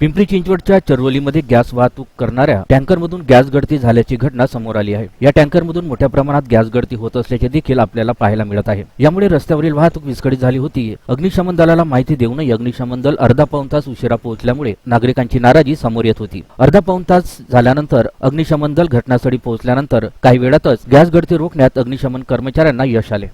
पिंपरी चिंचवडच्या चरवलीमध्ये गॅस वाहतूक करणाऱ्या टँकरमधून गॅस गळती झाल्याची घटना समोर आली आहे. या टँकरमधून मोठ्या प्रमाणात गॅस गळती होत असल्याचे देखील आपल्याला पाहायला मिळत आहे. यामुळे रस्त्यावरील वाहतूक विस्कळीत झाली होती. अग्निशमन दलाला माहिती देऊनही अग्निशमन दल अर्धा पाऊण तास उशिरा पोहोचल्यामुळे नागरिकांची नाराजी समोर येत होती. अर्धा पाऊण तास झाल्यानंतर अग्निशमन दल घटनास्थळी पोहोचल्यानंतर काही वेळातच गॅस गळती रोखण्यात अग्निशमन कर्मचाऱ्यांना यश आले.